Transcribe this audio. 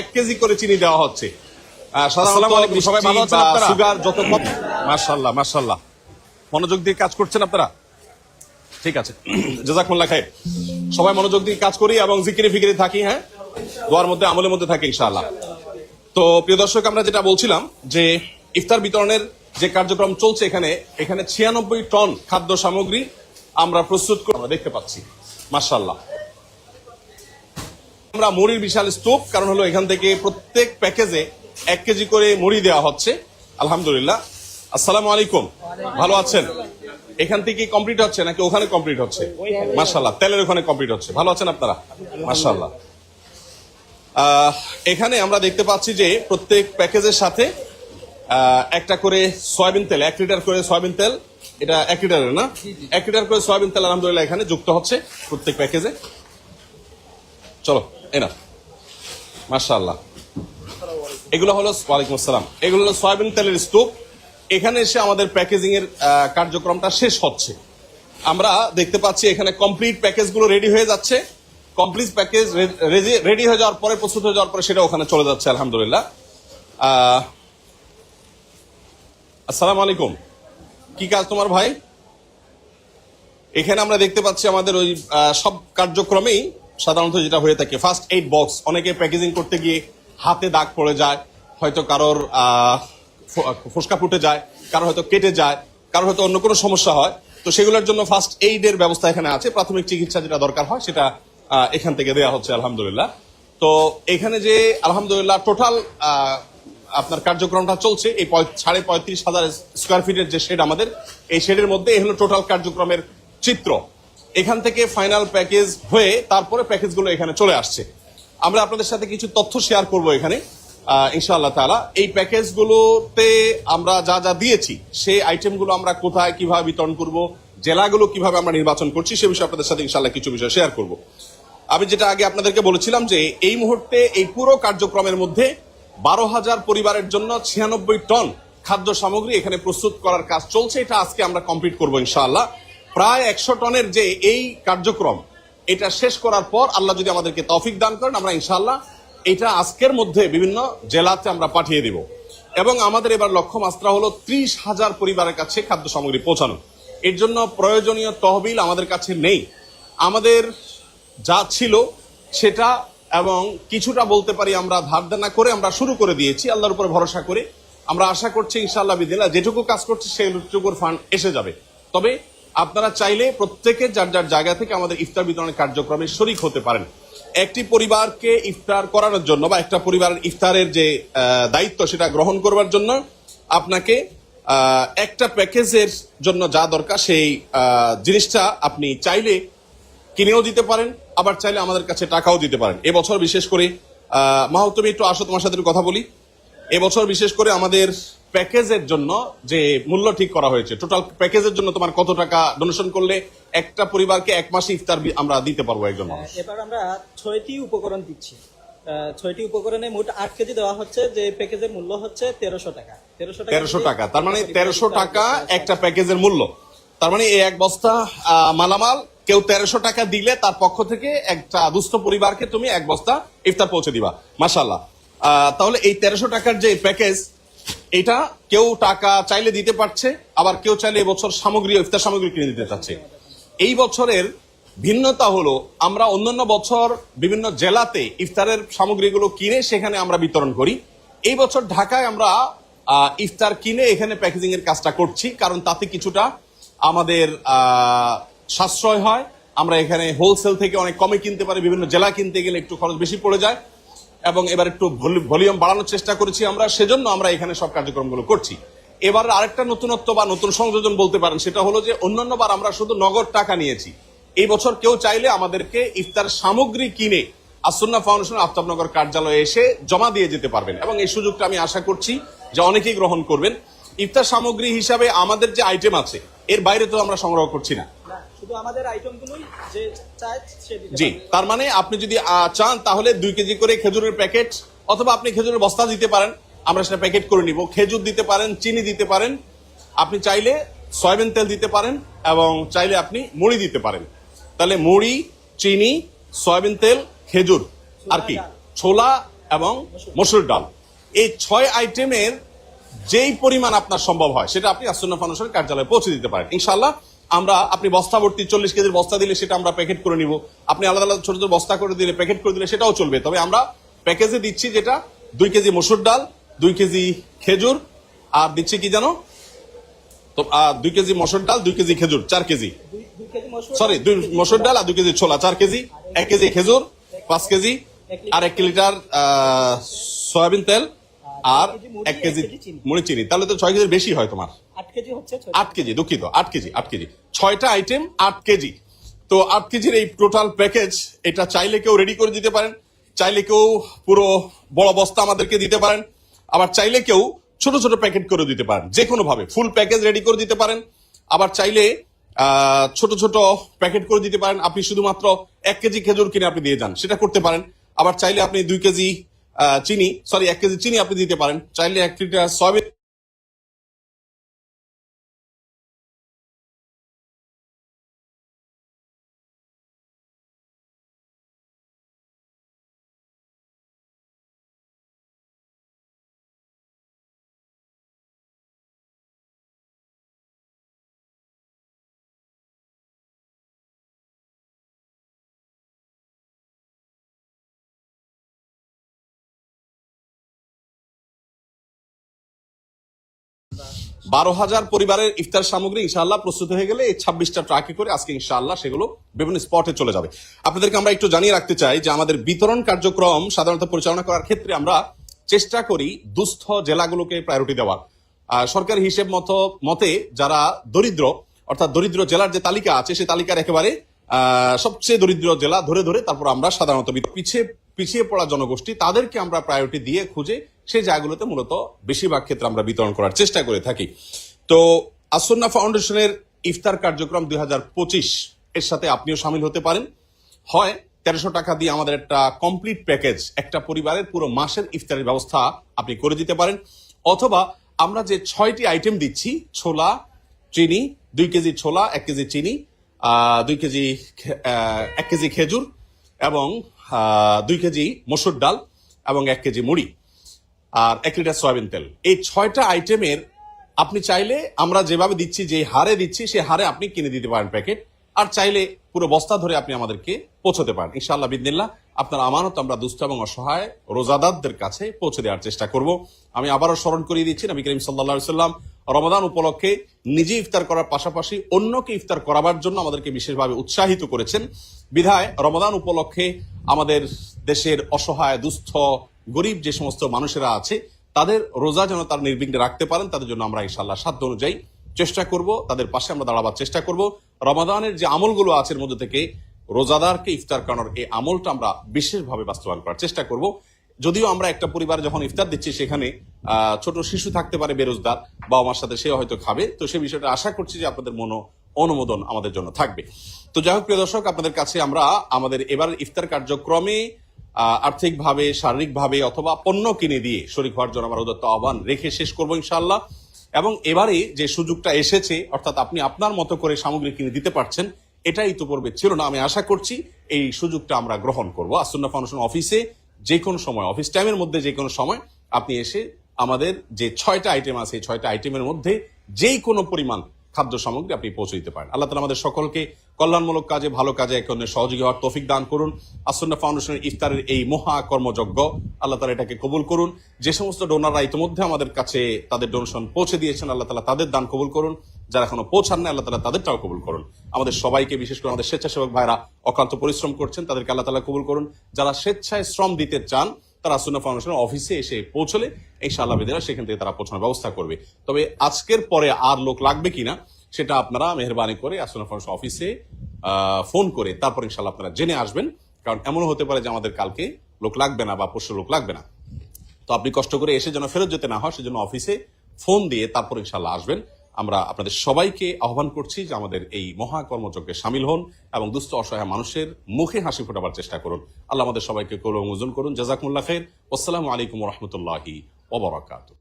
এক কেজি করে চিনি দেওয়া হচ্ছে। আহ, সাধারণত আসসালামু আলাইকুম, সবাই ভালো আছেন আপনারা? সুগার যত কম মাশাল্লাহ মাশাল্লাহ মনোযোগ দিয়ে কাজ করছেন আপনারা? ঠিক আছে। জাজাকুল্লাহ খাই সবাই মনোযোগ দিয়ে কাজ করি এবং জিকিরে ফিকিরে থাকি হ্যাঁ? দোয়ার মধ্যে আমলের মধ্যে থাকি ইনশাআল্লাহ। তো প্রিয় দর্শক আমরা যেটা বলছিলাম যে ইফতার বিতরণের যে কার্যক্রম চলছে এখানে এখানে ছিয়ানব্বই টন খাদ্য সামগ্রী আমরা প্রস্তুত করে আমরা দেখতে পাচ্ছি মার্শাল্লাহ আমরা মুড়ির বিশাল স্তূপ, কারণ হলো এখান থেকে প্রত্যেক প্যাকেজে এক কেজি করে মুড়ি দেওয়া হচ্ছে। আলহামদুলিল্লাহ। আসসালামু আলাইকুম। ভালো আছেন? এখান থেকে কমপ্লিট হচ্ছে নাকি ওখানে কমপ্লিট হচ্ছে? মার্শাল্লাহ তেলের ওখানে কমপ্লিট হচ্ছে। ভালো আছেন আপনারা? মার্শাল্লাহ এখানে আমরা দেখতে পাচ্ছি যে প্রত্যেক প্যাকেজের সাথে একটা করে সয়াবিন তেল, এক লিটার করে সয়াবিন তেল, এটা এক লিটারের না? এক লিটার করে সয়াবিন তেল আলহামদুলিল্লাহ এখানে যুক্ত হচ্ছে প্রত্যেক প্যাকেজে। চলো। এনা মাশাআল্লাহ। এগুলো হলো, ওয়ালাইকুম আসসালাম। এগুলো হলো সয়াবিন তেলের স্তূপ এখানে এসে আমাদের প্যাকেজিং এর কার্যক্রমটা শেষ হচ্ছে। আমরা দেখতে পাচ্ছি এখানে কমপ্লিট প্যাকেজগুলো রেডি হয়ে যাচ্ছে। কমপ্লিট প্যাকেজ রেডি হয়ে যাওয়ার পরে, প্রস্তুত হয়ে যাওয়ার পরে সেটা ওখানে চলে যাচ্ছে, আলহামদুলিল্লাহ। আসসালামু আলাইকুম। কি কাজ তোমার ভাই? এখানে আমরা দেখতে পাচ্ছি আমাদের ওই সব কার্যক্রমেই সাধারণত যেটা হয়ে থাকে ফার্স্ট এইড বক্স অনেকে প্যাকেজিং করতে গিয়ে হাতে দাগ পড়ে যায়, হয়তো কারোর ফোসকা ফুটে যায় কারও হয়তো কেটে যায় কারও হয়তো অন্য কোনো সমস্যা হয়। তো সেগুলোর জন্য ফার্স্ট এইডের ব্যবস্থা এখানে আছে, প্রাথমিক চিকিৎসা যেটা দরকার হয় সেটা এখান থেকে দেওয়া হচ্ছে, আলহামদুলিল্লাহ। তো এখানে যে, আলহামদুলিল্লাহ টোটাল আপনার কার্যক্রমটা চলছে, এই সাড়ে পঁয়ত্রিশ হাজার স্কোয়ার ফিটের যে শেড আমাদের, এই শেডের মধ্যে এই হলো টোটাল কার্যক্রমের চিত্র। এখান থেকে ফাইনাল প্যাকেজ হয়ে তারপরে প্যাকেজগুলো এখানে চলে আসছে। আমরা আপনাদের সাথে কিছু তথ্য শেয়ার করব এখানে ইনশাআল্লাহ তাআলা। এই প্যাকেজগুলোতে আমরা যা যা দিয়েছি, সেই আইটেমগুলো আমরা কোথায় কীভাবে বিতরণ করব, জেলাগুলো কীভাবে আমরা নির্বাচন করছি, সে বিষয়ে আপনাদের সাথে ইনশাআল্লাহ কিছু বিষয় শেয়ার করব। আমি যেটা আগে আপনাদেরকে বলেছিলাম যে, এই মুহূর্তে এই পুরো কার্যক্রমের মধ্যে বারো হাজার পরিবারের জন্য ছিয়ানব্বই টন খাদ্য সামগ্রী এখানে প্রস্তুত করার কাজ চলছে, এটা আজকে আমরা কমপ্লিট করব ইনশাআল্লাহ। প্রায় একশো টনের যে এই কার্যক্রম, এটা শেষ করার পর আল্লাহ যদি আমাদেরকে তৌফিক দান করেন, আমরা ইনশাআল্লাহ এটা আজকের মধ্যে বিভিন্ন জেলাতে আমরা পাঠিয়ে দিব। এবং আমাদের এবার লক্ষ্য মাত্রা হলো ত্রিশ হাজার পরিবারের কাছে খাদ্য সামগ্রী পৌঁছানো। এর জন্য প্রয়োজনীয় তহবিল আমাদের কাছে নেই। আমাদের যা ছিল সেটা এবং কিছুটা বলতে পারি আমরা ধার দেনা করে আমরা শুরু করে দিয়েছি, আল্লাহর উপর ভরসা করে। আমরা আশা করছি ইনশাআল্লাহ বিদিল্লাহ যেটুকু কাজ করছি, সেইটুকুর ফান্ড এসে যাবে। তবে আপনারা চাইলে প্রত্যেকে যার যার জায়গা থেকে আমাদের ইফতার বিতরণের কার্যক্রমে শরিক হতে পারেন। একটি পরিবারকে ইফতার করানোর জন্য বা একটা পরিবারের ইফতারের যে দায়িত্ব সেটা গ্রহণ করবার জন্য আপনাকে একটা প্যাকেজের জন্য যা দরকার সেই জিনিসটা আপনি চাইলে কিনেও দিতে পারেন আবার চাইলে আমাদের কাছে টাকাও দিতে পারেন। এবছর বিশেষ করে আহ, মাহু তুমি একটু আসো তোমার সাথে কথা বলি। এবছর বিশেষ করে আমাদের প্যাকেজের জন্য যে মূল্য ঠিক করা হয়েছে টোটাল প্যাকেজের জন্য তোমার কত টাকা ডোনেশন করলে একটা পরিবারকে এক মাসে ইফতার আমরা দিতে পারব একজন মানুষ? এবার আমরা ছয়টি উপকরণ দিচ্ছি। ছয়টি উপকরণে মোট আট কেজি দেওয়া হচ্ছে যে প্যাকেজের মূল্য হচ্ছে তেরোশো টাকা। তেরোশো টাকা তেরোশো টাকা তার মানে তেরোশো টাকা একটা প্যাকেজের মূল্য। তার মানে এই এক বস্তা মালামাল কেউ তেরোশো টাকা দিলে তার পক্ষ থেকে একটা দুস্থ পরিবারকে তুমি এক বস্তা ইফতার পৌঁছে দিবা। মাসাল্লাহ তাহলে এই তেরোশো টাকার যে প্যাকেজ এটা কেউ টাকা চাইলে দিতে পারছে, আবার কেউ চাইলে এবছর সামগ্রী, ইফতার সামগ্রী কিনে দিতে চাচ্ছে। এই বছরের ভিন্নতা হলো, আমরা অন্যান্য বছর বিভিন্ন জেলাতে ইফতারের সামগ্রীগুলো কিনে সেখানে আমরা বিতরণ করি। এই বছর ঢাকায় আমরা ইফতার কিনে এখানে প্যাকেজিং এর কাজটা করছি, কারণ তাতে কিছুটা আমাদের সাশ্রয় হয়। আমরা এখানে হোলসেল থেকে অনেক কমে কিনতে পারি, বিভিন্ন জেলা কিনতে গেলে একটু খরচ বেশি পড়ে যায়। এবং এবার একটু ভলিউম বাড়ানোর চেষ্টা করেছি আমরা, সেজন্য আমরা এখানে সব কার্যক্রমগুলো করছি। এবার আরেকটা নতুনত্ব বা নতুন সংযোজন বলতে পারেন, সেটা হলো যে অন্যান্য বার আমরা শুধু নগদ টাকা নিয়েছি। এই বছর কেউ চাইলে আমাদেরকে ইফতার সামগ্রী কিনে আসন্না ফাউন্ডেশন আফতাবনগর কার্যালয়ে এসে জমা দিয়ে যেতে পারবেন। এবং এই সুযোগটা আমি আশা করছি যে অনেকেই গ্রহণ করবেন। ইফতার সামগ্রী হিসাবে আমাদের যে আইটেম আছে, এর বাইরে তো আমরা সংগ্রহ করছি না। শুধু আমাদের আইটেমগুলোই যে জি তার মানে আপনি যদি চান তাহলে দুই কেজি করে খেজুরের প্যাকেট অথবা আপনি খেজুরের বস্তা দিতে পারেন। আমরা সেটা প্যাকেট করে নিব। খেজুর দিতে পারেন চিনি দিতে পারেন। আপনি চাইলে সয়াবিন তেল দিতে পারেন এবং চাইলে আপনি মুড়ি দিতে পারেন। তাহলে মুড়ি চিনি সয়াবিন তেল খেজুর আর কি? ছোলা এবং মসুর ডাল। এই ছয় আইটেমের যেই পরিমাণ আপনার সম্ভব হয় সেটা আপনি আসন্ন ফাউন্ডেশনের কার্যালয়ে পৌঁছে দিতে পারেন। ইনশাল্লাহ আমরা আপনি বস্তা ভর্তি চল্লিশ কেজির বস্তা দিলে সেটা আমরা প্যাকেট করে নিব। আপনি আলাদা আলাদা ছোট ছোট বস্তা করে দিলে প্যাকেট করে দিলে সেটাও চলবে। তবে আমরা প্যাকেজে দিচ্ছি যেটা দুই কেজি মসুর ডাল দুই কেজি খেজুর আর দিচ্ছি কি জানো? তো দুই কেজি মসুর ডাল দুই কেজি খেজুর চার কেজি। সরি দুই মসুর ডাল আর দুই কেজি ছোলা চার কেজি এক কেজি খেজুর পাঁচ কেজি আর এক লিটার সয়াবিন তেল আর এক কেজি মুড়ি চিনি। তাহলে তো ছয় কেজির বেশি হয় তোমার। আট কেজি দুঃখিত আট কেজি আট কেজি। ছয়টা আইটেম আট কেজি। তো আট কেজির এই টোটাল প্যাকেজ এটা চাইলে কেউ রেডি করে দিতে পারেন চাইলে কেউ পুরো বড় বস্তা আমাদেরকে দিতে পারেন আবার চাইলে কেউ ছোট ছোট প্যাকেট করে দিতে পারেন যে কোনো ভাবে ফুল প্যাকেজ রেডি করে দিতে পারেন আবার চাইলে ছোট ছোট প্যাকেট করে দিতে পারেন। আপনি শুধুমাত্র এক কেজি খেজুর কিনে আপনি দিয়ে যান সেটা করতে পারেন। আবার চাইলে আপনি দুই কেজি চিনি সরি এক কেজি চিনি আপনি দিতে পারেন। চাইলে এক লিটার সয়াবিন বারো হাজার পরিবারের ইফতার সামগ্রী ইনশাআল্লাহ প্রস্তুত হয়ে গেলে এই ছাব্বিশটা ট্রাকে করে আজকে ইনশাআল্লাহ সেগুলো বিভিন্ন স্পটে চলে যাবে। আপনাদেরকে আমরা একটু জানিয়ে রাখতে চাই যে আমাদের বিতরণ কার্যক্রম সাধারণত পরিচালনা করার ক্ষেত্রে আমরা চেষ্টা করি দুস্থ জেলাগুলোকে প্রায়োরিটি দেওয়ার। সরকারি হিসেব মতো, মতে যারা দরিদ্র, অর্থাৎ দরিদ্র জেলার যে তালিকা আছে সেই তালিকার একেবারে সবচেয়ে দরিদ্র জেলা ধরে ধরে তারপর আমরা সাধারণত পিছিয়ে পিছিয়ে পড়া জনগোষ্ঠী, তাদেরকে আমরা প্রায়োরিটি দিয়ে খুঁজে সেই জায়গাগুলোতে মূলত বেশিরভাগ ক্ষেত্রে আমরা বিতরণ করার চেষ্টা করে থাকি। তো আসন্না ফাউন্ডেশনের ইফতার কার্যক্রম দুই হাজার পঁচিশ এর সাথে আপনিও সামিল হতে পারেন। হয় তেরোশো টাকা দিয়ে আমাদের একটা কমপ্লিট প্যাকেজ একটা পরিবারের পুরো মাসের ইফতারের ব্যবস্থা আপনি করে দিতে পারেন। অথবা আমরা যে ছয়টি আইটেম দিচ্ছি, ছোলা, চিনি, দুই কেজি ছোলা, এক কেজি চিনি দুই কেজি এক কেজি খেজুর এবং দুই কেজি মসুর ডাল এবং এক কেজি মুড়ি। আর এক লিটার সয়াবিন তেল। এই ছয়টা আইটেমের আপনি চাইলে আমরা যেভাবে দিচ্ছি যে হারে দিচ্ছি সেই হারে আপনি কিনে দিতে পারেন প্যাকেট। আর চাইলে পুরো বস্তা ধরে আপনি আমাদেরকে পৌঁছতে পারেন। ইনশাআল্লাহ বিদিল্লাহ আপনার আমানত আমরা দুস্থ এবং অসহায় রোজাদারদের কাছে পৌঁছে দেওয়ার চেষ্টা করব। আমি আবারও স্মরণ করিয়ে দিচ্ছি, নবী করিম সাল্লা সাল্লাম রমাদান উপলক্ষে নিজে ইফতার করার পাশাপাশি অন্যকে ইফতার করাবার জন্য আমাদেরকে বিশেষভাবে উৎসাহিত করেছেন। বিধায় রমাদান উপলক্ষে আমাদের দেশের অসহায়, দুস্থ গরিব যে সমস্ত মানুষেরা আছে, তাদের রোজা যেন তার নির্বিঘ্নে রাখতে পারেন, তাদের জন্য আমরা ইনশাল্লাহ সাধ্য অনুযায়ী চেষ্টা করব, তাদের পাশে আমরা দাঁড়াবার চেষ্টা করব। রমাদানের যে আমলগুলো আছে মধ্যে থেকে রোজাদারকে ইফতার করানোর এই আমলটা আমরা বিশেষভাবে বাস্তবায়ন করার চেষ্টা করব। যদিও আমরা একটা পরিবারে যখন ইফতার দিচ্ছি, সেখানে ছোট শিশু থাকতে পারে বেরোজগার, বাবা মার সাথে সে হয়তো খাবে। তো সেই বিষয়টা আশা করছি যে আপনাদের মনো অনুমোদন আমাদের জন্য থাকবে। তো যাই হোক, প্রিয় দর্শক, আপনাদের কাছে আমরা আমাদের এবার ইফতার কার্যক্রমে আর্থিকভাবে, শারীরিকভাবে অথবা পণ্য কিনে দিয়ে শরিক হওয়ার জন্য আমার উদত্ত আহ্বান রেখে শেষ করব ইনশাল্লাহ এবং এবারে যে সুযোগটা এসেছে, অর্থাৎ আপনি আপনার মতো করে সামগ্রী কিনে দিতে পারছেন এটা ইতোপূর্বে ছিল না, আমি আশা করছি এই সুযোগটা আমরা গ্রহণ করব। আসন্না ফাউন্ডেশন অফিসে যে কোনো সময়, অফিস টাইমের মধ্যে যে কোনো সময় আপনি এসে আমাদের যে ছয়টা আইটেম আছে ছয়টা আইটেমের মধ্যে যেই কোনো পরিমাণ খাদ্য সামগ্রী আপনি পৌঁছে দিতে পারেন। আল্লাহ তালা আমাদের সকলকে কল্যাণমূলক কাজে, ভালো কাজে এক অন্যের সহযোগী হওয়ার তৌফিক দান করুন। আসন্না ফাউন্ডেশনের ইফতারের এই মহা কর্মযজ্ঞ আল্লাহ তালা এটাকে কবুল করুন। যে সমস্ত ডোনাররা ইতিমধ্যে আমাদের কাছে তাদের ডোনেশন পৌঁছে দিয়েছেন, আল্লাহ তালা তাদের দান কবুল করুন। যারা এখনও পৌঁছান না আল্লাহ তালা তাদেরটাও কবুল করুন। আমাদের সবাইকে, বিশেষ করে আমাদের স্বেচ্ছাসেবক ভাইরা অক্লান্ত পরিশ্রম করছেন, তাদেরকে আল্লাহ তালা কবুল করুন। যারা স্বেচ্ছায় শ্রম দিতে চান তারা সুন্না ফাউন্ডেশনের অফিসে এসে পৌঁছলে এই শাল্লাহ বিদেরা সেখান থেকে তারা পৌঁছানোর ব্যবস্থা করবে। তবে আজকের পরে আর লোক লাগবে কিনা, সেটা আপনারা মেহরবানি করে আসুনা ফাউন্ডেশন অফিসে ফোন করে তারপর ইনশাল্লাহ আপনারা জেনে আসবেন। কারণ এমনও হতে পারে যে আমাদের কালকে লোক লাগবে না বা পরশু লোক লাগবে না। তো আপনি কষ্ট করে এসে যেন ফেরত যেতে না হয়, সেজন্য অফিসে ফোন দিয়ে তারপর ইনশাল্লাহ আসবেন। আমরা আপনাদের সবাইকে আহ্বান করছি যে আমাদের এই মহা কর্মযজ্ঞে সামিল হন এবং দুস্থ অসহায় মানুষের মুখে হাসি ফোটাবার চেষ্টা করুন। আল্লাহ আমাদের সবাইকে কৌরব ওজন করুন। জাজাকুল্লাহ খের আসসালামু আলাইকুম রহমতুল্লাহি ওবরাকাতু